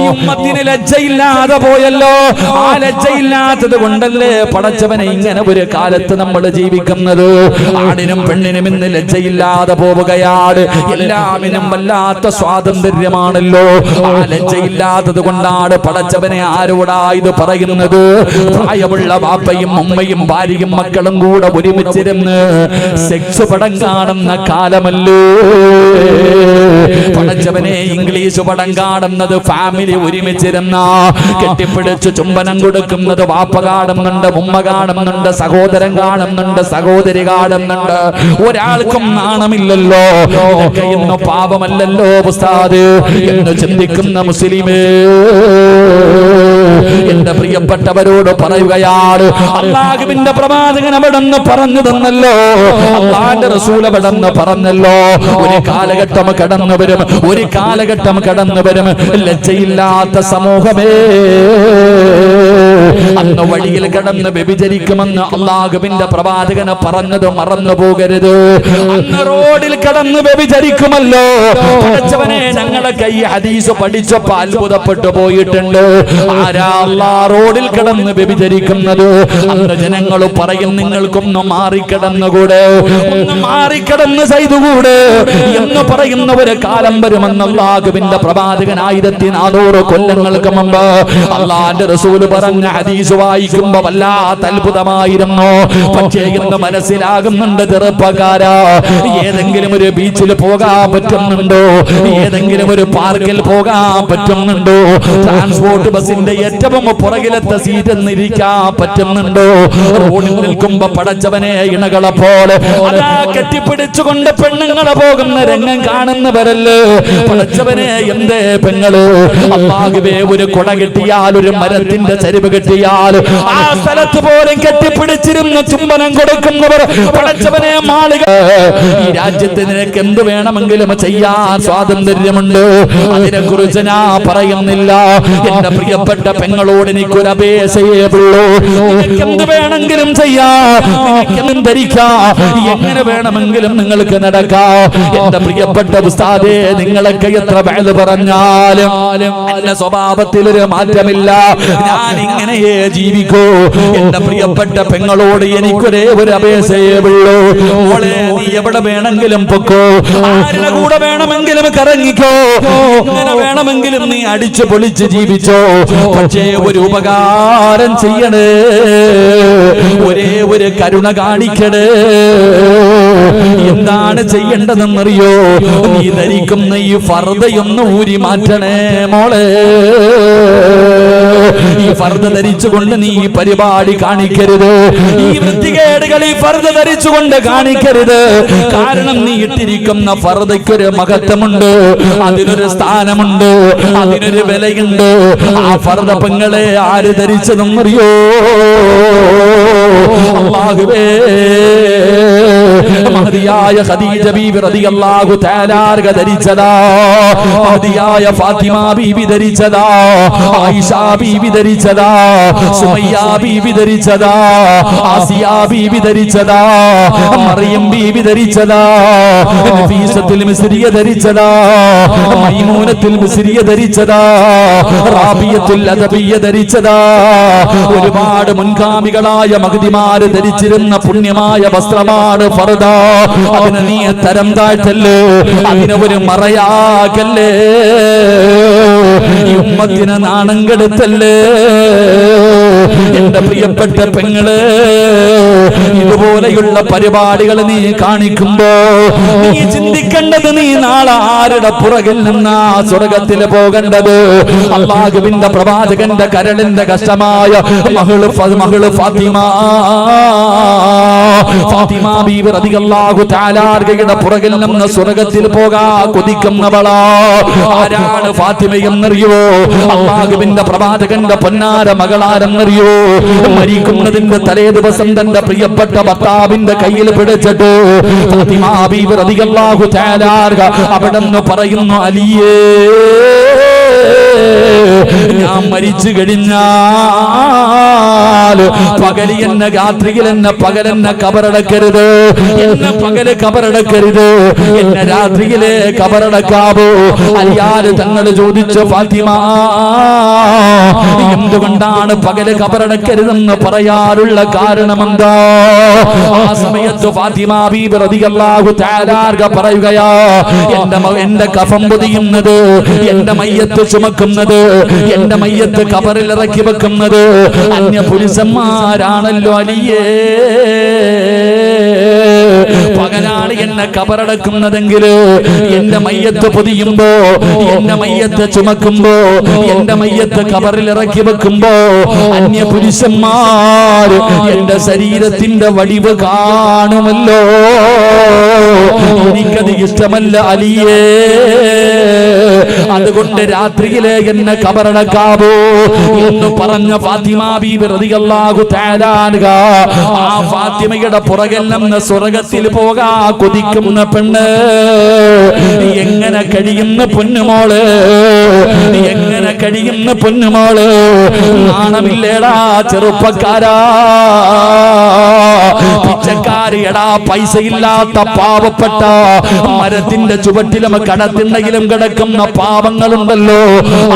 ഈ ഉമ്മത്തിന് ലജ്ജയില്ലാതെ പോയല്ലോ. ആ ലജ്ജയില്ലാത്തത് കൊണ്ടല്ലേ പടച്ചവനെ ഇങ്ങനെ ഒരു കാലത്ത് നമ്മൾ ജീവിക്കുന്നത്? ആണിനും പെണ്ണിനും ഇന്ന് ലജ്ജയില്ലാതെ പോവുകയാണ്. എല്ലാമിനും വല്ലാത്ത സ്വാതന്ത്ര്യമാണല്ലോ. ആ ലജ്ജയില്ലാത്തത് കൊണ്ടാണ് പടച്ചവനെ ആരോടാ ഇത് പറയുന്നത്? പ്രായമുള്ള ബാപ്പയും ഉമ്മയും ഭാര്യയും മക്കളും കൂടെ ഒരുമിച്ചിരുന്ന് സെക്സ് പടം കാണുന്ന കാലമല്ലോ? പടച്ചവനെ ഇംഗ്ലീഷ് പടം കാണുന്നത് ഫാമിലി ഒരുമിച്ചിരുന്ന കെട്ടിപ്പിടിച്ച് ചുംബനം കൊടുക്കുന്നത് വാപ്പ കാണുന്നുണ്ട് ഉമ്മ കാണുന്നുണ്ട് സഹോദരൻ കാണുന്നുണ്ട് സഹോദരി കാണുന്നുണ്ട് ഒരാൾക്കും നാണമില്ലല്ലോ. ഇന്ന് പാപമല്ലല്ലോ ഉസ്താദ് എന്ന് ചിന്തിക്കുന്ന മുസ്ലിമേ. എന്റെ പ്രിയപ്പെട്ടവരോട് പറയുകയാണ് അള്ളാഹുവിന്റെ പ്രവാചകൻ അവിടെന്ന് പറഞ്ഞു തന്നല്ലോ അള്ളാന്റെ റസൂൽ അവിടെന്ന് പറഞ്ഞല്ലോ. ഒരു കാലഘട്ടം കടന്നു വരും ഒരു കാലഘട്ടം കടന്നു വരും. ലജ്ജയില്ലാത്ത സമൂഹമേ. അന്ന് വഴിയിൽ കടന്ന് വ്യഭിചരിക്കുമെന്ന് അള്ളാഹുവിന്റെ പ്രവാചകന് പറഞ്ഞത് മറന്നു പോകരുത്. റോഡിൽ കടന്ന് വ്യഭിചരിക്കുമല്ലോ. പഠിച്ചവനെ ഞങ്ങളെ കൈ ഹദീസ് പഠിച്ചപ്പോ അത്ഭുതപ്പെട്ടു പോയിട്ടുണ്ട്. ആരാ റോഡിൽ കിടന്ന് വ്യഭിചരിക്കുന്നത്? അന്ന് ജനങ്ങൾ പറയും നിങ്ങൾക്കൊന്ന് മാറിക്കിടന്നുകൂടെ? ഒന്ന് മാറിക്കിടന്ന് ചെയ്തുകൂടെ? എന്ന് പറയുന്ന ഒരു കാലം വരുമെന്ന് അള്ളാഹുവിന്റെ പ്രവാചകൻ ആയിരത്തി നാനൂറ് കൊല്ലങ്ങൾക്ക് മുമ്പ് അള്ളാന്റെ റസൂൽ പറഞ്ഞ ഹദീസ് വായിക്കുമ്പോ വല്ലാത്ത അത്ഭുതമായിരുന്നു. പക്ഷേ ഇന്ന് മനസ്സിലാകുന്നുണ്ട് ചെറുപ്പക്കാര ഏതെങ്കിലും ഒരു ബീച്ചിൽ പോകാൻ പറ്റുന്നുണ്ടോ? ഏതെങ്കിലും ഒരു പാർക്കിൽ പോകാൻ പറ്റുന്നുണ്ടോ? ട്രാൻസ്പോർട്ട് ബസിന്റെ ഏറ്റവും പുറകിലത്തെ സീറ്റ് നിരിക്കാൻ പറ്റുന്നുണ്ടോ? റോഡിൽ നിൽക്കുമ്പോ പടച്ചവനെ ഇണകളെ പോലെ കെട്ടിപ്പിടിച്ചുകൊണ്ട് പെണ്ണുങ്ങളെ പോകുന്ന രംഗം കാണുന്നവരല്ലേ? പടച്ചവനെ എന്തേ പെങ്ങൾ? അമ്മാകുവേ ഒരു കുട കെട്ടിയാൽ ഒരു മരത്തിന്റെ ചരിവ് കെട്ടിയാൽ ആ സ്ഥലത്ത് പോലും കെട്ടിപ്പിടിച്ചിരുന്ന ചുംബനം കൊടുക്കുന്നവർ പടച്ചവനെ മാളിക ഈ രാജ്യത്ത് നിനക്ക് എന്ത് വേണമെങ്കിലും ചെയ്യാൻ സ്വാതന്ത്ര്യമുണ്ട്. അതിനെ കുറിച്ച് ഞാൻ പറയുന്നില്ല. എന്റെ പ്രിയപ്പെട്ട പെങ്ങളോട് എനിക്കൊരു അപേക്ഷയേ ഉള്ളൂ. എന്ത് വേണമെങ്കിലും ചെയ്യാം. ധരിക്കാം. എങ്ങനെ വേണമെങ്കിലും നിങ്ങൾക്ക് നടക്കാം. എന്റെ പ്രിയപ്പെട്ട ഉസ്താദേ നിങ്ങളൊക്കെ എത്ര വേൽ പറഞ്ഞാലും എന്റെ സ്വഭാവത്തിൽ ഒരു മാറ്റമില്ല. ഞാൻ ഇങ്ങനെയേ ജീവിക്കൂ. എന്റെ പ്രിയപ്പെട്ട പെങ്ങളോട് എനിക്കൊരേ ഒരു അപേക്ഷയേ ഉള്ളൂ. നീ എവിടെ വേണമെങ്കിലും പൊക്കോ. ആരുടെ കൂടെ വേണമെങ്കിലും കറങ്ങിക്കോ. വേണമെങ്കിലും നീ അടിച്ച് പൊളിച്ച് ജീവിച്ചോ. പക്ഷേ ഒരു ഉപകാരം ചെയ്യണേ. ഒരേ ഒരു കരുണ കാണിക്കണേ. എന്താണ് ചെയ്യേണ്ടതെന്നറിയോ? നീ ധരിക്കുന്ന ഈ ഫർദയൊന്ന് ഊരി മാറ്റണേ മോളെ. ഈ ഫർദ ധരിച്ചുകൊണ്ട് നീ പരിപാടി കാണിക്കരുത്. ഈ വൃത്തികേടുകൾ ഈ ഫർദ ധരിച്ചുകൊണ്ട് കാണിക്കരുത്. കാരണം നീ ഇട്ടിരിക്കുന്ന ഫർദയ്ക്കൊരു മഹത്വമുണ്ട് അതിനൊരു സ്ഥാനമുണ്ട് അതിനൊരു വിലയുണ്ട്. ആ ഫർദ പെങ്ങളെ ആര് ധരിച്ചതെന്നറിയോ? അള്ളാഹുവേ. മഹതിയായ ഖദീജ ബീബി റളിയല്ലാഹു തആലാർക ധരിച്ചതാ. മഹതിയായ ഫാത്തിമ ബീബി ധരിച്ചതാ. ആയിഷ ബീബി ധരിച്ചതാ. സുമയ്യ ബീബി ധരിച്ചതാ. ആസിയ ബീബി ധരിച്ചതാ. മറിയം ബീബി ധരിച്ചതാ. നഫീസത്തുൽ മിസ്രിയ ധരിച്ചതാ. മൈമൂനത്തുൽ മിസ്രിയ ധരിച്ചതാ. റാബിയത്തുൽ അദബിയ ധരിച്ചതാ. ഒരുപാട് മുൻഗാമികളായ മഹതിമാര് ധരിച്ചിരുന്ന പുണ്യമായ വസ്ത്രമാണ് ഫർദ അതിനെ നീ തരം താഴ്ത്തല്ലേ? അതിനെ ഒരു മറയാകല്ലേ? ഈ ഉമ്മത്തിനെ നാണം കെടുത്തല്ലേ? എന്റെ പ്രിയപ്പെട്ട പെങ്ങൾ ഇതുപോലെയുള്ള പരിപാടികൾ നീ കാണിക്കുമ്പോ നീ ചിന്തിക്കേണ്ടത് നീ നാളെ ആരുടെ പുറകിൽ നിന്നാ സ്വർഗത്തിൽ പോകേണ്ടത്? അള്ളാഹുവിന്റെ പ്രവാചകന്റെ കരളിന്റെ കഷ്ടമായ മകൾ മകൾ ഫാത്തിമ. ഫാത്തിമ ബീവി റളിയല്ലാഹു തആലാർഗയുടെ പുറകിൽ നിന്ന് സ്വർഗത്തിൽ പോകാ കൊതിക്കുന്നവളാ. ആരാണ് ഫാത്തിമ എന്നറിയോ അള്ളാഹുവിന്റെ പ്രവാചകന്റെ പൊന്നാര മകളാരെന്നറിയോ മരിക്കുന്നതിന്റെ തലേ ദിവസം തന്റെ പ്രിയപ്പെട്ട ഭർത്താവിന്റെ കയ്യിൽ പിടിച്ചിട്ട് ഫാത്തിമ നിന്ന് പറയുന്നു അലിയേ ഞാൻ മരിച്ചു കഴിഞ്ഞാൽ പകലി എന്നെ രാത്രിയിൽ എന്നെ പകലെന്നെ കബറടക്കരുത് എന്നെ പകൽ കബറടക്കരുത് എന്നെ രാത്രിയിലെ കബറടക്കാവോ. അലിയാൽ തങ്ങൾ ചോദിച്ചു ഫാത്തിമ എന്തുകൊണ്ടാണ് പകൽ കബറടക്കരുതെന്ന് പറയാറുള്ള കാരണമെന്താ? ആ സമയത്ത് പറയുകയാ എന്റെ എന്റെ കഫം പൊതിയുന്നത് എന്റെ മയ്യത്ത് ചുമക്കുന്നത് എന്റെ മയ്യത്ത് കബറിൽ ഇറക്കി വെക്കുന്നത് അന്യ പുരുഷന്മാരാണല്ലോ അലിയേ. എന്നെ കബറടക്കുന്നതെങ്കിൽ എന്റെ മയ്യത്ത് പൊതിയുമ്പോ എന്റെ മയ്യത്ത് ചുമക്കുമ്പോ എന്റെ മയ്യത്ത് കബറിൽ ഇറക്കി വെക്കുമ്പോ അന്യ പുരുഷന്മാർ എന്റെ ശരീരത്തിന്റെ വടിവ് കാണുമല്ലോ. എനിക്കത് ഇഷ്ടമല്ല അലിയേ. അതുകൊണ്ട് രാത്രിയിലെ എന്നെ കബറടക്കാവോ എന്ന് പറഞ്ഞ ഫാത്തിമ ബീബി റളിയല്ലാഹു തആല ആ ഫാത്തിമയുടെ നിന്ന് സ്വർഗത്തിൽ പോകാ കൊതിക്കുന്ന പെണ്ണ്. എങ്ങനെ കഴിയുന്ന പൊന്നുമോൾ? എങ്ങനെ കഴിയുന്ന പൊന്നുമോൾ? നാണമില്ലേടാ ചെറുപ്പക്കാരാ. പിച്ചക്കാരിയടാ പൈസ ഇല്ലാത്ത പാവപ്പെട്ട മരത്തിന്റെ ചുവട്ടിലും കടത്തിണ്ടെങ്കിലും കിടക്കുന്ന പാവങ്ങളുണ്ടല്ലോ.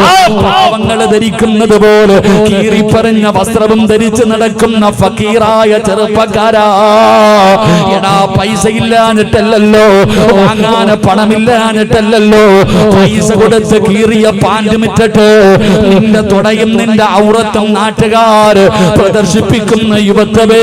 ആ പാവങ്ങൾ ധരിക്കുന്നത് പോലെ കീറിപ്പറഞ്ഞ വസ്ത്രവും ധരിച്ച് നടക്കുന്ന ഫക്കീറായ ചെറുപ്പക്കാരാ. എടാ പൈസ ഇല്ലാഞ്ഞിട്ടല്ലോ വാങ്ങാൻ പണമില്ലാഞ്ഞിട്ടല്ലോ പൈസ കൊടുത്ത് കീറിയ പാന്റ് നിന്റെ തുടയും നിന്റെ ഔറത്തും നാട്ടുകാർ പ്രദർശിപ്പിക്കുന്ന യുവത്വമേ.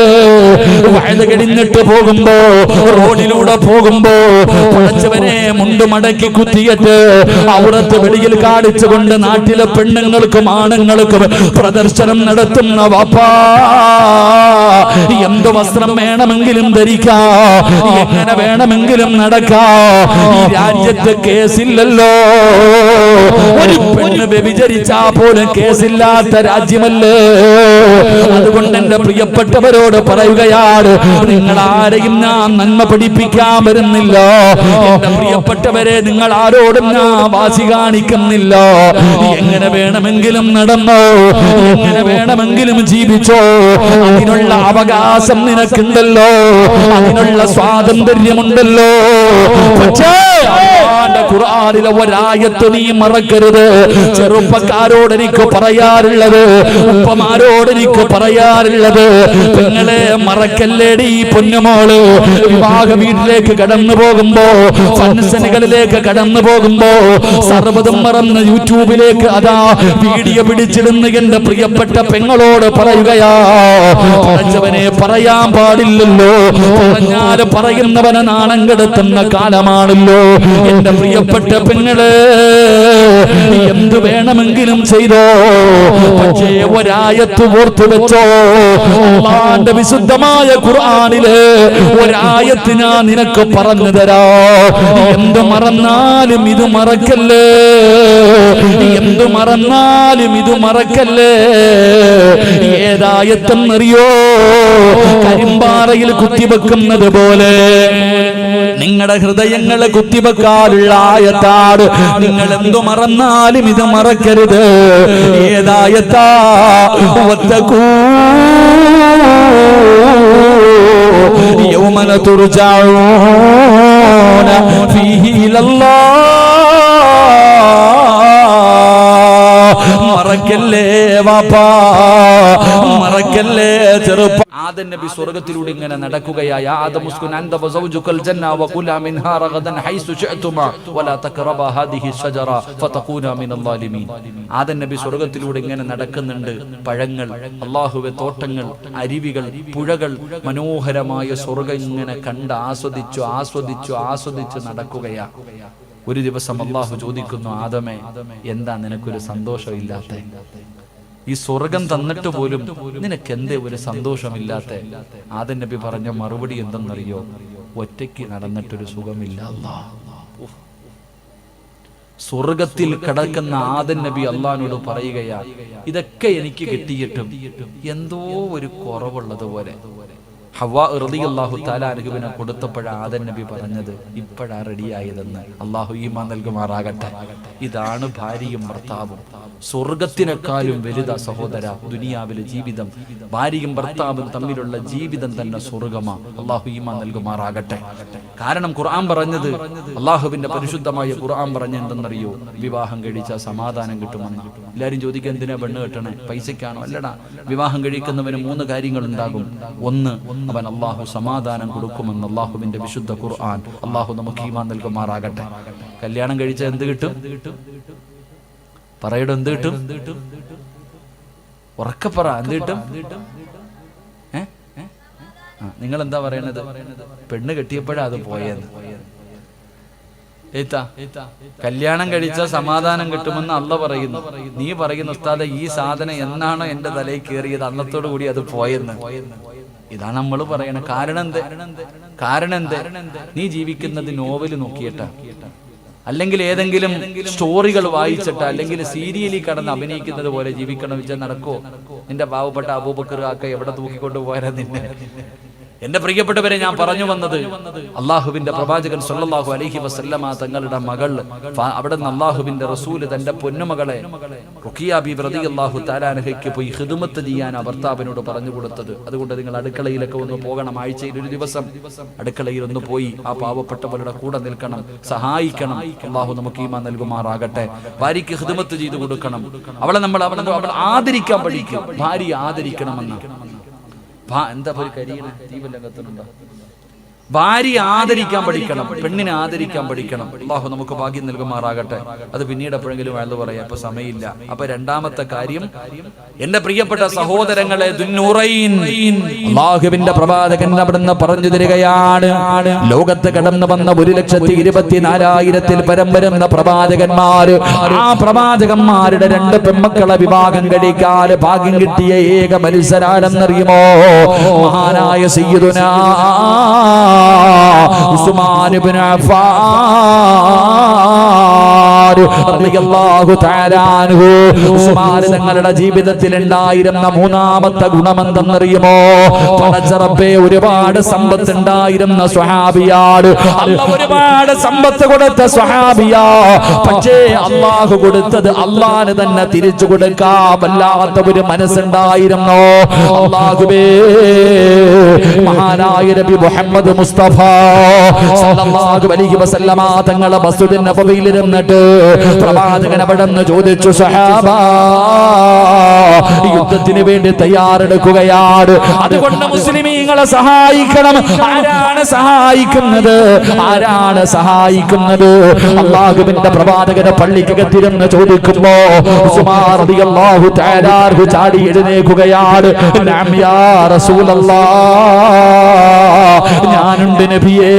വഴുത് കഴിഞ്ഞിട്ട് പോകുമ്പോ റോഡിലൂടെ പോകുമ്പോ പടച്ചവനെ മുണ്ട് മടക്കി കുത്തിയിട്ട് അവിടത്തെ വെളിയിൽ കാണിച്ചുകൊണ്ട് നാട്ടിലെ പെണ്ണുങ്ങൾക്കും ആണുങ്ങൾക്കും പ്രദർശനം നടത്തുന്ന വാപ്പാ എന്ത് വസ്ത്രം വേണമെങ്കിലും ധരിക്കാ എങ്ങനെ വേണമെങ്കിലും നടക്കാ രാജ്യത്ത് കേസില്ലല്ലോ. ഒരു പെണ്ണ് വ്യഭിചരിച്ചാ പോലും കേസില്ലാത്ത രാജ്യമല്ലേ? അതുകൊണ്ട് എന്റെ പ്രിയപ്പെട്ടവരോട് പറയുകയാണ് നിങ്ങൾ ആരെയും ഞാൻ നന്മ പഠിപ്പിക്കാൻ വരുന്നില്ല. പ്രിയപ്പെട്ടവരെ നിങ്ങൾ ആരോടും ഞാൻ വാശി കാണിക്കുന്നില്ല. എങ്ങനെ വേണമെങ്കിലും നടന്നോ? എങ്ങനെ വേണമെങ്കിലും ജീവിച്ചോ? അതിനുള്ള അവകാശം നിനക്കുണ്ടല്ലോ. അതിനുള്ള സ്വാതന്ത്ര്യമുണ്ടല്ലോ. പക്ഷേ ഖുർആനിലെ ഒരായത്ത് നീ മറക്കരുത്. ചെറുപ്പക്കാരോട് എനിക്ക് പറയാറുള്ളത് ഉപ്പമാരോട് എനിക്ക് പറയാറുള്ളത് നിങ്ങളെ മറക്കല്ലേടി പൊന്നുമോൾ. വിവാഹ വീട്ടിലേക്ക് കടന്നു പോകുമ്പോ ഫംഗ്ഷനുകളിലേക്ക് കടന്നു പോകുമ്പോ സർവതും മറന്ന് യൂട്യൂബിലേക്ക് അതാ വീഡിയോ പിടിച്ചിടുന്ന എന്റെ പ്രിയപ്പെട്ട പെങ്ങളോട് പറയുകയാ പറഞ്ഞവനെ പറയാൻ പാടില്ലല്ലോ. പറഞ്ഞാൽ പറയുന്നവനെ നാണം കെടുത്തുന്ന കാലമാണല്ലോ. എന്റെ പ്രിയപ്പെട്ട പെങ്ങൾ എന്തു വേണമെങ്കിലും ചെയ്തോ? പക്ഷേ ഒരായത്ത് ഓർത്തു വെച്ചോ. വിശുദ്ധമായ ഖുർആനിൽ ഒരായത്ത് ഞാൻ നിനക്ക് പറഞ്ഞു തരാ. എന്ത് മറന്നാലും ഇത് മറക്കല്ലേ? എന്ത് മറന്നാലും ഇത് മറക്കല്ലേ? ഏതായത്തെന്നറിയോ? കരിമ്പാറയിൽ കുത്തിവെക്കുന്നത് പോലെ. നിങ്ങളുടെ ഹൃദയങ്ങളെ കുത്തിവെക്കാനുള്ള ആയത്താണ് നിങ്ങൾ എന്തു മറന്നാലും ഇത് മറക്കരുത്. ഏതായത്താ? യൗമന തുർജാഊന മറക്കല്ലേ വാപ്പാ? മറക്കല്ലേ ചെറുപ്പ ആദൻ നബി സ്വർഗത്തിലൂടെ ഇങ്ങനെ നടക്കുകയായ ആദം ഉസ്കുൻ അൻത വസൗജുകൽ ജന്ന വകുല മിൻഹാ റഗദൻ ഹൈസു ശഅതുമ വലാ തഖറബ ഹാദിഹി ഷജറ ഫതഖൂന മിനൽ ളാലിമീൻ ആദൻ നബി സ്വർഗത്തിലൂടെ ഇങ്ങനെ നടക്കുന്നുണ്ട്. പഴങ്ങൾ അല്ലാഹുവെ തോട്ടങ്ങൾ അരുവികൾ പുഴകൾ മനോഹരമായ സ്വർഗം ഇങ്ങനെ കണ്ട് ആസ്വദിച്ചു ആസ്വദിച്ചു ആസ്വദിച്ചു നടക്കുകയാ. ഒരു ദിവസം അള്ളാഹു ചോദിക്കുന്നു ആദമേ എന്താ നിനക്കൊരു സന്തോഷമില്ലാത്ത ഈ സ്വർഗം തന്നിട്ട് പോലും നിനക്ക് എന്തേ ഒരു സന്തോഷമില്ലാത്ത ആദൻ നബി പറഞ്ഞ മറുപടി എന്തെന്നറിയോ? ഒറ്റയ്ക്ക് നടന്നിട്ടൊരു സുഖമില്ല. സ്വർഗത്തിൽ കിടക്കുന്ന ആദൻ നബി അള്ളഹാനോട് പറയുകയാ ഇതൊക്കെ എനിക്ക് കിട്ടിയിട്ടും എന്തോ ഒരു കുറവുള്ളത് പോലെ ഹവ്വാ റളിയല്ലാഹു തആല അനുഗുവിനെ കൊടുത്തപ്പോഴാ ആദൻ നബി പറഞ്ഞത് ഇപ്പോഴാ റെഡിയായതെന്ന്. അള്ളാഹു ഈമാൻ നൽകുമാറാകട്ടെ. ഇതാണ് ഭാര്യയും ഭർത്താവും. സ്വർഗത്തിനേക്കാളും വലുതാ സഹോദര ദുനിയാവിലെ ജീവിതം. ഭാര്യയും ഭർത്താവും തമ്മിലുള്ള ജീവിതം തന്നെ സ്വർഗമാ അള്ളാഹു ഈമാൻ നൽകുമാറാകട്ടെ. കാരണം ഖുർആൻ പറഞ്ഞത് അള്ളാഹുവിന്റെ പരിശുദ്ധമായ ഖുർആൻ പറഞ്ഞ എന്തെന്നറിയോ? വിവാഹം കഴിച്ചാൽ സമാധാനം കിട്ടുമെന്ന്. എല്ലാരും ചോദിക്കുക എന്തിനാ പെണ്ണ് കെട്ടണേ? പൈസക്കാണോ അല്ലടാ വിവാഹം കഴിക്കുന്നവന് മൂന്ന് കാര്യങ്ങൾ ഉണ്ടാകും ഒന്ന് അവൻ അള്ളാഹു സമാധാനം കൊടുക്കുമെന്ന് അള്ളാഹുവിന്റെ വിശുദ്ധ ഖുർആൻ. അള്ളാഹു നമുക്ക് ഈമാൻ നൽകുമാറാകട്ടെ. കല്യാണം കഴിച്ച എന്ത് കിട്ടും? പറയുടെ എന്ത് കിട്ടും? ഉറക്കപ്പറ എന്ത് കിട്ടും? നിങ്ങൾ എന്താ പറയണത്? പെണ്ണ് കെട്ടിയപ്പോഴാ അത് പോയെന്ന്. കല്യാണം കഴിച്ച സമാധാനം കിട്ടുമെന്ന് അല്ല പറയുന്നു. നീ പറയുന്ന ഉസ്താദ ഈ സാധനം എന്നാണോ എന്റെ തലയിൽ കയറിയത്? അന്നത്തോടു കൂടി അത് പോയെന്ന്. ഇതാണ് നമ്മൾ പറയണ കാരണം എന്ത് കാരണം എന്ത് നീ ജീവിക്കുന്നത് നോവൽ നോക്കിയിട്ടാ. അല്ലെങ്കിൽ ഏതെങ്കിലും സ്റ്റോറികൾ വായിച്ചിട്ട് അല്ലെങ്കിൽ സീരിയലിൽ കടന്ന് അഭിനയിക്കുന്നത് പോലെ ജീവിക്കണം വെച്ചാൽ നടക്കോ നിന്റെ പാവപ്പെട്ട അബൂബക്കർ ആക്ക എവിടെ തൂക്കിക്കൊണ്ട് പോയാലും നിന്നെ? എന്റെ പ്രിയപ്പെട്ടവരെ ഞാൻ പറഞ്ഞു വന്നത് അള്ളാഹുവിന്റെ പ്രവാചകൻ സല്ലല്ലാഹു അലഹി വസല്ലമ തങ്ങളുടെ മകൾ അവിടെ നിന്ന് അള്ളാഹുവിന്റെ റസൂൽ തന്റെ പൊന്നുമകളെ റളിയല്ലാഹു താലാനഹയ്ക്ക് പോയി ഹിദുമത്ത് ചെയ്യാൻ ആ ഭർത്താവിനോട് പറഞ്ഞു കൊടുത്തത്. അതുകൊണ്ട് നിങ്ങൾ അടുക്കളയിലൊക്കെ ഒന്ന് പോകണം. ആഴ്ചയിൽ ഒരു ദിവസം അടുക്കളയിൽ ഒന്ന് പോയി ആ പാവപ്പെട്ടവരുടെ കൂടെ നിൽക്കണം. സഹായിക്കണം. അള്ളാഹു നമുക്ക് ഈമാൻ നൽകുമാറാകട്ടെ. ഭാര്യയ്ക്ക് ഹിദുമത്ത് ചെയ്തു കൊടുക്കണം. അവളെ നമ്മൾ അവളെ ആദരിക്കാൻ പഠിക്കും. ഭാര്യ ആദരിക്കണമെന്ന്. എന്താ ഒരു കരിയണ തീ വല്ലതും കത്തുന്നുണ്ടോ ഭാര്യ ആദരിക്കാൻ പഠിക്കണം പെണ്ണിനെ ആദരിക്കാൻ പഠിക്കണം. അള്ളാഹു നമുക്ക് ഭാഗ്യം നൽകുമാറാകട്ടെ. അത് പിന്നീട് എപ്പോഴെങ്കിലും അയാൾ പറയാം ഇപ്പൊ സമയമില്ല. അപ്പൊ രണ്ടാമത്തെ കാര്യം എന്റെ പ്രിയപ്പെട്ട സഹോദരങ്ങളെ അള്ളാഹുവിന്റെ പ്രവാചകൻ അവിടുന്ന് പറഞ്ഞു തരികയാണ് ലോകത്ത് കടന്നു വന്ന ഒരു ലക്ഷത്തി ഇരുപത്തിനാലായിരത്തിൽ പരം വരുന്ന പ്രവാചകന്മാര് ആ പ്രവാചകന്മാരുടെ രണ്ട് പെമ്മക്കളെ വിവാഹം കഴിക്കാൻ ഭാഗ്യം കിട്ടിയ ഏക മത്സരാണെന്നറിയുമോ മഹാനായ സയ്യിദുനാ ഉസ്മാൻ ഇബ്നു അഫ്ഫാൻ. തങ്ങളുടെ ജീവിതത്തിൽ ഉണ്ടായിരുന്ന മൂന്നാമത്തെ ഗുണമെന്തെന്നറിയുമോ? ഒരുപാട് സമ്പത്ത് ഉണ്ടായിരുന്ന സ്വഹാബിയാട് ഒരുപാട് സമ്പത്ത് കൊടുത്ത സ്വഹാബിയാ. പക്ഷേ അള്ളാഹു കൊടുത്തത് അള്ളാന് തന്നെ തിരിച്ചു കൊടുക്കാ. വല്ലാത്ത ഒരു മനസ്സുണ്ടായിരുന്നു? അള്ളാഹുബേ മഹാനായ നബി മുഹമ്മദ് മുസ്തഫ സല്ലല്ലാഹു അലൈഹി വസല്ലമ തങ്ങളെ മസ്ജിദിൻ നബവിയിൽ ഇരുന്നിട്ട് പ്രവാചകൻ ചോദിച്ചു സഹാബ യുദ്ധത്തിന് വേണ്ടി തയ്യാറെടുക്കുകയാണ്. അതുകൊണ്ട് മുസ്ലിമീങ്ങളെ സഹായിക്കണം. ആരാണ് സഹായിക്കുന്നത്? ആരാണ് സഹായിക്കുന്നത്? അള്ളാഹുവിന്റെ പ്രവാചകനെ പള്ളിക്കകത്തിരുന്ന് ചോദിക്കുമ്പോ റളിയല്ലാഹു തആല ചാടി എഴുന്നേക്കുകയാണ് ഞാനുണ്ട് നബിയേ.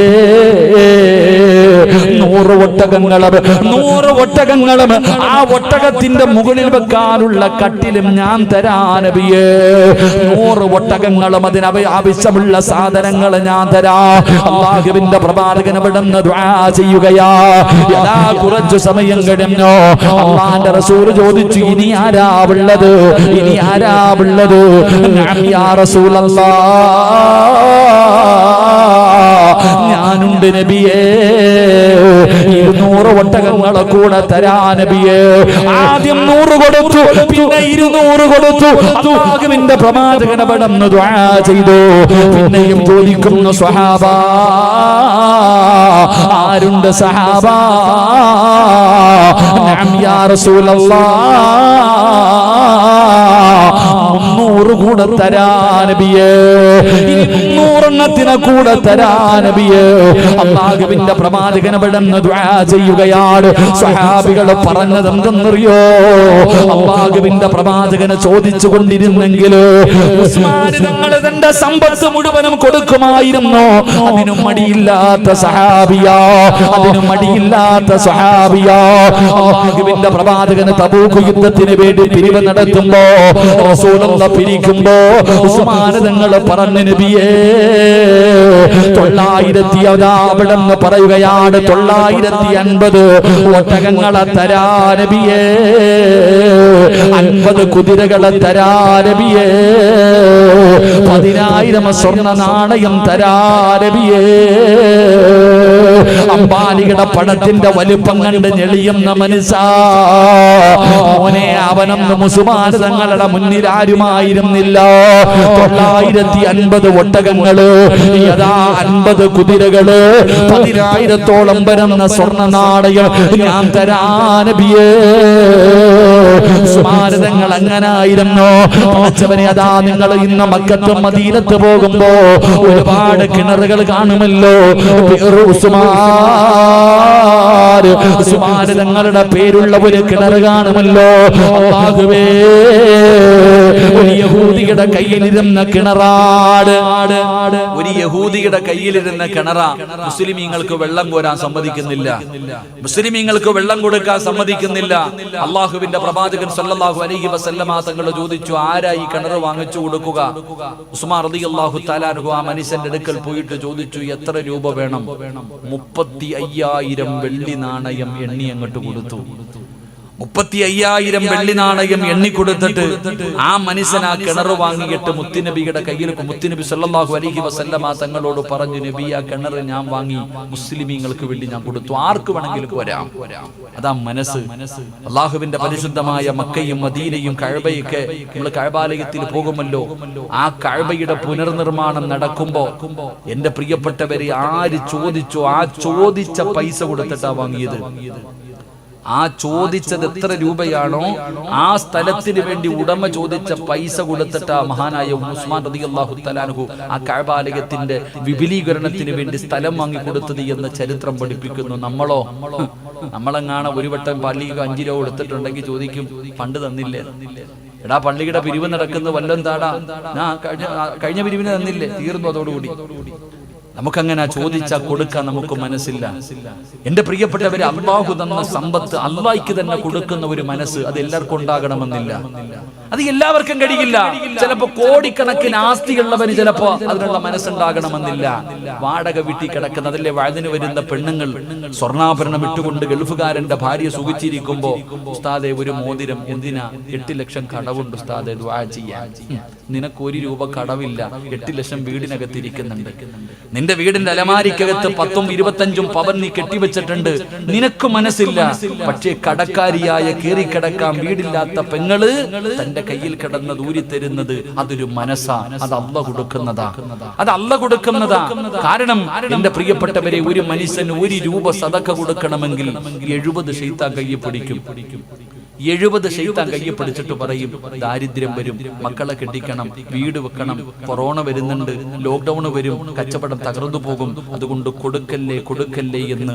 നൂറ് ഒട്ടകങ്ങളും നൂറ് ഒട്ടകങ്ങളും ആ ഒട്ടകത്തിന്റെ മുകളിൽ വെക്കാനുള്ള കട്ടിലും ഞാൻ തരാ നബിയേ. നൂറ് ഒട്ടകങ്ങളും അതിന് ആവശ്യമുള്ള സാധനങ്ങൾ ഞാൻ തരാ. അള്ളാഹുവിന്റെ പ്രവാചകൻ ഇവിടുന്ന് ദുആ ചെയ്യുകയാ. യഥാ കുറച്ചു സമയം കഴിഞ്ഞോ? അള്ളാന്റെ റസൂൽ ചോദിച്ചു ഇനി ആരാ ഉള്ളത്? ഇനി ആരാ ഉള്ളത്? റസൂലല്ലാഹ് ഞാനുണ്ട് നബിയേ. ഇരുന്നൂറ് ഒട്ടകങ്ങളെ കൂടെ തരാ നബിയേ. ആദ്യം നൂറ് കൊടുത്തു പിന്നെ ഇരുന്നൂറ് കൊടുത്തു. അള്ളാഹുവിന്റെ പ്രവാചകൻ ദ്വാ ചെയ്തു. പിന്നെയും ചോദിക്കുന്നു സ്വഹാബ ആരുണ്ട് സഹാബ നഅം യാ റസൂലല്ലാഹ് മുന്നൂറ് കൂടെ തരാനബിയേ ഇനി മുന്നൂറെണ്ണത്തിനെ കൂടെ തരാനബിയേ അള്ളാഹുവിന്റെ പ്രവാചകൻ പെടുന്ന ദ്വാ ചെയ്യുകയാണ്. സ്വഹാബികൾ പറഞ്ഞത് എന്തെന്നറിയോ അള്ളാഹുവിന്റെ പ്രവാചകനെ ചോദിച്ചു കൊണ്ടിരുന്നെങ്കിൽ തന്റെ സമ്പത്ത് മുഴുവനും കൊടുക്കുമായിരുന്നു? അതിനും മടിയില്ലാത്ത സഹാബിയാ അതിനും മടിയില്ലാത്ത സഹാബിയാ അള്ളാഹുവിന്റെ പ്രവാചകന് തബൂക്ക് യുദ്ധത്തിന് വേണ്ടി പിരിവ് നടത്തുമ്പോ റസൂലുള്ള പിരിക്കുമ്പോ ഉസ്മാനതങ്ങൾ പറഞ്ഞു നബിയേ തൊള്ളായിരത്തി അതാ അവിടെ നിന്ന് പറയുകയാണ്. തൊള്ളായിരത്തി അൻപത് ഒട്ടകങ്ങളെ തരാ നബിയേ. അൻപത് കുതിരകളെ തരാരബിയേ പതിനായിരം സ്വർണ നാണയം തരാരബിയേ അമ്പാലികളുടെ പടത്തിന്റെ വലിപ്പം കണ്ട് ഞെളിയുന്ന മനസ്സാ. മോനെ അവനൊന്ന് മുസുമാന തങ്ങളുടെ മുന്നിൽ ആരുമായിരുന്നില്ല. തൊള്ളായിരത്തി അൻപത് ഒട്ടകങ്ങൾ യഥാ അൻപത് കുതിരകൾ പതിനായിരത്തോളം വരുന്ന സ്വർണ നാണയം ഞാൻ തരാനബിയേ സ്മാരതങ്ങൾ അങ്ങനായിരുന്നു? പടച്ചവനെ അതാ നിങ്ങൾ ഇന്ന് മക്കത്തും മദീനത്ത് പോകുമ്പോ ഒരുപാട് കിണറുകൾ കാണുമല്ലോ. തങ്ങളുടെ പേരുള്ള ഒരു കിണർ കാണുമല്ലോ ഒരു യഹൂദിയുടെ കയ്യിലിരുന്ന കിണറാട് ഒരു യഹൂദിയുടെ കയ്യിലിരുന്ന കിണറ. മുസ്ലിമീങ്ങൾക്ക് വെള്ളം കോരാൻ സമ്മതിക്കുന്നില്ല. മുസ്ലിമീങ്ങൾക്ക് വെള്ളം കൊടുക്കാൻ സമ്മതിക്കുന്നില്ല. അള്ളാഹുവിന്റെ പ്രവാചകൻ സല്ലാഹു അലൈഹി വസല്ലമ തങ്ങൾ ചോദിച്ചു ആരാ ഈ കിണർ വാങ്ങിച്ചു കൊടുക്കുക? ഉസ്മാൻ അള്ളാഹു തആലാഹു ആ മനുഷ്യന്റെ അടുക്കൽ പോയിട്ട് ചോദിച്ചു എത്ര രൂപ വേണം? മുപ്പത്തി അയ്യായിരം വെള്ളി നാണയം എണ്ണി അങ്ങോട്ട് കൊടുത്തു. മുപ്പത്തി അയ്യായിരം വെള്ളി നാണയം എണ്ണിക്കൊടുത്തിട്ട് ആ മനുഷ്യൻ ആ കിണർ വാങ്ങിയിട്ട് മുത്തുനബിയുടെ കയ്യിൽ മുത്തുനബി സല്ലാഹു അലഹി വസല്ലമ തങ്ങളോട് പറഞ്ഞു നബി ആ കിണർ ഞാൻ വാങ്ങി. മുസ്ലിമീങ്ങൾക്ക് വേണ്ടി ഞാൻ കൊടുത്തു. ആർക്ക് വേണമെങ്കിലും വരാം അതാ മനസ്സ്. അള്ളാഹുവിന്റെ പരിശുദ്ധമായ മക്കയും മദീനയും കഴബയൊക്കെ നമ്മൾ കഴബാലയത്തിൽ പോകുമല്ലോ. ആ കഴബയുടെ പുനർനിർമ്മാണം നടക്കുമ്പോ എന്റെ പ്രിയപ്പെട്ടവരെ ആര് ചോദിച്ചോ ആ ചോദിച്ച പൈസ കൊടുത്തിട്ടാ വാങ്ങിയത്. ആ ചോദിച്ചത് എത്ര രൂപയാണോ? ആ സ്ഥലത്തിന് വേണ്ടി ഉടമ ചോദിച്ച പൈസ കൊടുത്തിട്ട് ആ മഹാനായ ഉസ്മാൻ റതി അള്ളാഹു തലാനുഹു ആ കഴബാലയത്തിന്റെ വിപുലീകരണത്തിന് വേണ്ടി സ്ഥലം വാങ്ങി കൊടുത്തത് എന്ന് ചരിത്രം പഠിപ്പിക്കുന്നു. നമ്മളോ? നമ്മളെങ്ങാണ് ഒരു വട്ടം പള്ളിക്ക് അഞ്ചു രൂപ കൊടുത്തിട്ടുണ്ടെങ്കിൽ ചോദിക്കും പണ്ട് തന്നില്ലേ? എടാ പള്ളിയുടെ പിരിവ് നടക്കുന്ന വല്ലതും താടാ? ഞാൻ കഴിഞ്ഞ പിരിവിന് തന്നില്ലേ? തീർന്നു അതോടുകൂടി. നമുക്കങ്ങനെ ചോദിച്ചാൽ കൊടുക്കാൻ നമുക്ക് മനസ്സില്ല. എന്റെ പ്രിയപ്പെട്ടവരെ അള്ളാഹു തന്ന സമ്പത്ത് അള്ളാഹിക്ക് തന്നെ കൊടുക്കുന്ന ഒരു മനസ്സ് അത് എല്ലാവർക്കും ഉണ്ടാകണമെന്നില്ല. അത് എല്ലാവർക്കും കഴിയില്ല. ചിലപ്പോ കോടിക്കണക്കിന് ആസ്തിയുള്ളവന് ചിലപ്പോ അതിനുള്ള മനസ്സുണ്ടാകണമെന്നില്ല. വാടക വീട്ടിൽ കിടക്കുന്ന അതിലെ വഴുതിന് വരുന്ന പെണ്ണുങ്ങൾ സ്വർണാഭരണം ഇട്ടുകൊണ്ട് ഗൾഫുകാരന്റെ ഭാര്യ സുഖിച്ചിരിക്കുമ്പോ ഉസ്താദെ ഒരു മോതിരം എന്തിനാ? എട്ട് ലക്ഷം കടവുണ്ട് ഉസ്താദെ ദ്വാ ചെയ്യാൻ. നിനക്ക് ഒരു രൂപ കടവില്ല. എട്ട് ലക്ഷം വീടിനകത്തിരിക്കുന്നുണ്ട് നിന്റെ വീടിന്റെ അലമാരിക്കകത്ത് പത്തും ഇരുപത്തഞ്ചും പവൻ നീ കെട്ടിവെച്ചിട്ടുണ്ട്. നിനക്ക് മനസ്സില്ല. പക്ഷേ കടക്കാരിയായ കീറിക്കിടക്കാൻ വീടില്ലാത്ത പെങ്ങൾ തന്റെ കയ്യിൽ കിടന്ന് ദൂരി തരുന്നത് അതൊരു മനസ്സാ. അത് അല്ല കൊടുക്കുന്നതാ. അത് അല്ല കൊടുക്കുന്നതാ. കാരണം എന്റെ പ്രിയപ്പെട്ടവരെ ഒരു മനുഷ്യന് ഒരു രൂപ സതക്ക കൊടുക്കണമെങ്കിൽ എഴുപത് ശീത്ത കയ്യിൽ പിടിക്കും. എഴുപത് ശൈത്താൻ കയ്യെ പിടിച്ചിട്ട് പറയും ദാരിദ്ര്യം വരും മക്കളെ കെട്ടിക്കണം വീട് വെക്കണം കൊറോണ വരുന്നുണ്ട് ലോക്ക്ഡൌൺ വരും കച്ചവടം തകർന്നു പോകും അതുകൊണ്ട് കൊടുക്കല്ലേ കൊടുക്കല്ലേ എന്ന്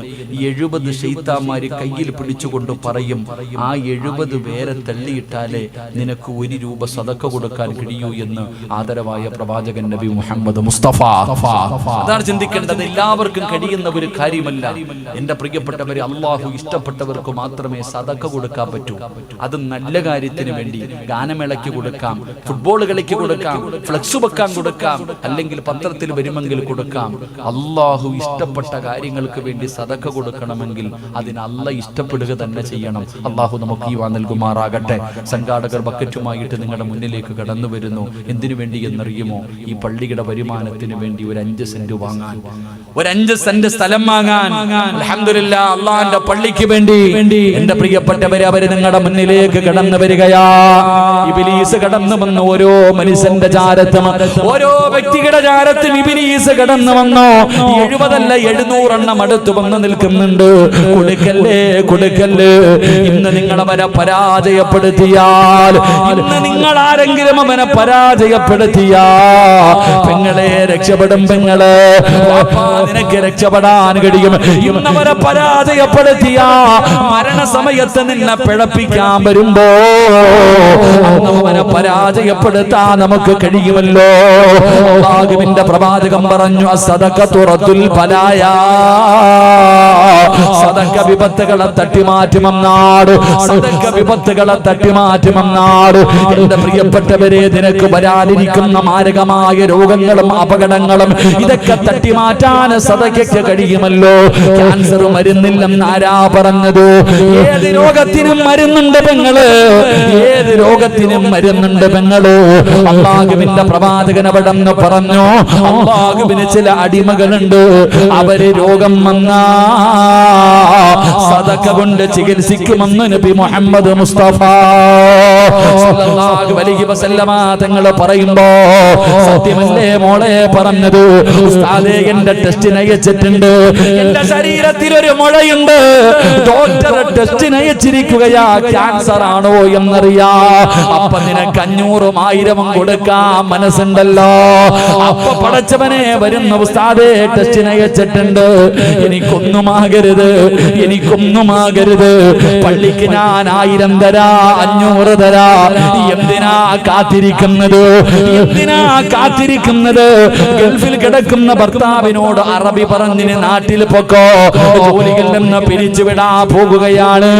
എഴുപത് ശൈത്താന്മാര് കയ്യിൽ പിടിച്ചുകൊണ്ട് പറയും ആ എഴുപത് പേരെ തള്ളിയിട്ടാലേ നിനക്ക് ഒരു രൂപ സതക്ക കൊടുക്കാൻ കഴിയൂ എന്ന് ആദരവായ പ്രവാചകൻ നബി മുഹമ്മദ് മുസ്തഫ. അതാണ് ചിന്തിക്കേണ്ടത്. എല്ലാവർക്കും കഴിയുന്ന ഒരു കാര്യമല്ല. എന്റെ പ്രിയപ്പെട്ടവരെ അള്ളാഹു ഇഷ്ടപ്പെട്ടവർക്ക് മാത്രമേ സതക്ക കൊടുക്കാൻ പറ്റൂ. അത് നല്ല കാര്യത്തിന് വേണ്ടി ഗാനമേളയ്ക്ക് കൊടുക്കാം ഫുട്ബോൾ കളിക്ക് കൊടുക്കാം ഫ്ലക്സ് വെക്കാൻ കൊടുക്കാം അല്ലെങ്കിൽ പത്രത്തിൽ വരുമെങ്കിൽ കൊടുക്കാം. അള്ളാഹു ഇഷ്ടപ്പെട്ട കാര്യങ്ങൾക്ക് വേണ്ടി സതക്ക കൊടുക്കണമെങ്കിൽ അതിന് അല്ല ഇഷ്ടപ്പെടുക തന്നെ ചെയ്യണം. അള്ളാഹു നമുക്ക് ഈ വാ നൽകുമാറാകട്ടെ. സംഘാടകർ ബക്കറ്റുമായിട്ട് നിങ്ങളുടെ മുന്നിലേക്ക് കടന്നു വരുന്നു. എന്തിനു വേണ്ടി എന്നറിയുമോ? ഈ പള്ളിയുടെ വരുമാനത്തിന് വേണ്ടി ഒരു അഞ്ച് സെന്റ് വാങ്ങാൻ. ഒരു അഞ്ച് സെന്റ് സ്ഥലം വാങ്ങാൻ. അൽഹംദുലില്ലാ അള്ളാന്റെ പള്ളിക്ക് വേണ്ടി. എന്റെ പ്രിയപ്പെട്ടവരെ അവർ നിങ്ങളുടെ മുന്നിലേക്ക് കടന്നു വരികയാ. ഇബിലീസ് കടന്നു വന്നു ഓരോ മനുഷ്യന്റെ ചാരത്തും. ഓരോ വ്യക്തികളുടെ ചാരത്തും ഇബിലീസ് കടന്നു വന്നു. എഴുപതല്ല എഴുന്നൂറെണ്ണം അടുത്ത് വന്ന് നിൽക്കുന്നുണ്ട്. കൊടുക്കല്ലേ കൊടുക്കല്ലേ. ഇന്ന് നിങ്ങൾ അവനെ പരാജയപ്പെടുത്തിയാൽ ഇന്ന് നിങ്ങൾ ആരെങ്കിലും അവനെ പരാജയപ്പെടുത്തിയാ പെങ്ങളെ രക്ഷപ്പെടും പെങ്ങൾ. നിനക്ക് രക്ഷപ്പെടാൻ കഴിയും. ഇന്നവരെ പരാജയപ്പെടുത്തിയ മരണസമയത്ത് നിന്നെ പിഴപ്പിക്കാൻ വരുമ്പോ അവനെ പരാജയപ്പെടുത്താൻ നമുക്ക് കഴിയുമല്ലോ. അള്ളാഹുവിന്റെ പ്രവാചകം പറഞ്ഞു സദക തുറത്തുൽ പലായ സദക വിപത്തുകളെ തട്ടിമാറ്റുമെന്നാട് സദക വിപത്തുകളെ തട്ടിമാറ്റുമെന്നാട് എന്റെ പ്രിയപ്പെട്ടവരെ നിനക്ക് വരാനിരിക്കുന്ന മാരകമായ രോഗങ്ങളും അപകടങ്ങളും ഇതൊക്കെ തട്ടിമാറ്റാൻ സദയ്ക്ക് കഴിയുമല്ലോ. ക്യാൻസർ മരുന്നില്ലെന്ന് ആരാ പറഞ്ഞത്? ഏത് രോഗത്തിനും മരുന്നുണ്ട് പെങ്ങൾ. ഏത് രോഗത്തിനും മരുന്നുണ്ട് പെങ്ങൾ. അള്ളാഹുവിന്റെ പ്രവാചകൻ അവിടെ പറഞ്ഞു അള്ളാഹുവിന് ചില അടിമകളുണ്ട്. അവർ രോഗം വന്നാ സദക്ക കൊണ്ട് ചികിത്സിക്കുമെന്ന് നബി മുഹമ്മദ് മുസ്തഫ തങ്ങൾ പറയുമ്പോ സത്യമല്ലേ മോളെ പറഞ്ഞത്? എന്റെ ടെസ്റ്റിന് അയച്ചിട്ടുണ്ട് എന്റെ ശരീരത്തിൽ ഒരു മുഴയുണ്ട്. ഡോക്ടർ ടെസ്റ്റിന് അയച്ചിരിക്കുകയാ ക്യാൻസർ ആണോ എന്നറിയാ. അപ്പൊ നിനക്ക് അഞ്ഞൂറും ആയിരവും കൊടുക്കാൻ മനസ്സുണ്ടല്ലോ. അപ്പൊ പടച്ചവനെ വരുന്ന ഉസ്താദേ ടെസ്റ്റിന് അയച്ചിട്ടുണ്ട് എനിക്കൊന്നുമാകരുത്. എനിക്കൊന്നുമാകരുത്. പള്ളിക്ക് ഞാൻ ആയിരം തരാ അഞ്ഞൂറ് തരാ. എന്തിനാ കാത്തിരിക്കുന്നത്? എന്തിനാ കാത്തിരിക്കുന്നത്? ഗൾഫിൽ കിടക്കുന്ന ഭർത്താവിനോട് അറബി പറഞ്ഞിന് നാട്ടിൽ പൊക്കോ. ജോലിയിൽ നിന്ന് പിരിച്ചുവിടാ പോകുകയാണ്.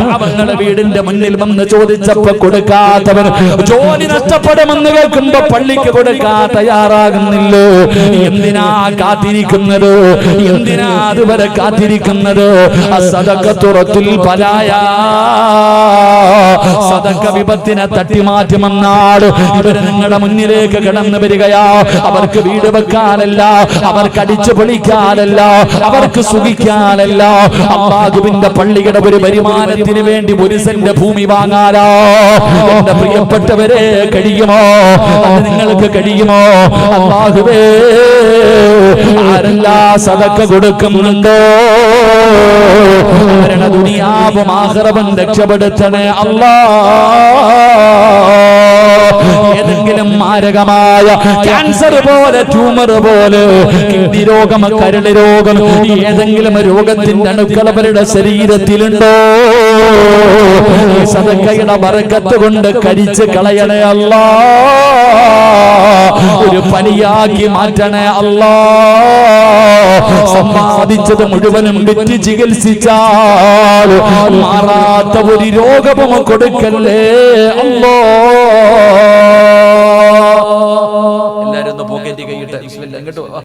പാവങ്ങളെ വീടിന്റെ മുന്നിൽ വന്ന് ചോദിച്ചപ്പോ കൊടുക്കാത്തവൻ ജോലി നഷ്ടപ്പെടുമെന്ന് കേൾക്കുമ്പോ പള്ളിക്ക് കൊടുക്കാൻ തയ്യാറാകുന്നില്ലോ. എന്തിനാ കാത്തിരിക്കുന്നത്? എന്തിനാ അതുവരെ കാത്തിരിക്കുന്നത്? സദക്കത്തുറത്തിൽ പലായ. സതക്ക വിപത്തിനെ തട്ടിമാറ്റുമെന്നാട് ഇവർ നിങ്ങളുടെ മുന്നിലേക്ക് കടന്നു വരികയാ. അവർക്ക് വീട് വെക്കാനല്ല. അവർക്ക് അടിച്ചു പൊളിക്കാനല്ല അവർക്ക് സുഖിക്കാനല്ല. അള്ളാഹുവിന്റെ പള്ളിയുടെ ഒരു വരുമാനത്തിന് വേണ്ടി ഒരു സെന്റ് ഭൂമി വാങ്ങാനോ? എന്റെ പ്രിയപ്പെട്ടവരെ കഴിയുമോ? അത് നിങ്ങൾക്ക് കഴിയുമോ? അള്ളാഹുവേ ആരെല്ലാ സതക്ക കൊടുക്കുന്നുണ്ടോ? ദുനിയാവും ആഹ്റവൻ രക്ഷപ്പെടുത്തണേ ഏതെങ്കിലും മാരകമായ ക്യാൻസർ പോലെ ട്യൂമർ പോലെ കിഡ്നി രോഗം കരൾ രോഗം ഏതെങ്കിലും രോഗത്തിന്റെ അണുക്കൾ അവരുടെ ശരീരത്തിലുണ്ടോ? ഈ സദക്കയുടെ ബറക്കത്ത് കൊണ്ട് കരിച്ച് കളയണേ അല്ല. ഒരു പനിയാക്കി മാറ്റണേ അല്ല. സമ്പാദിച്ചത് മുഴുവനും വിറ്റ് ചികിത്സിച്ചാൽ മാറാത്ത ഒരു രോഗവും കൊടുക്കല്ലേ അല്ലോ. ഒന്ന് പോക്കറ്റ് ഇങ്ങോട്ട്.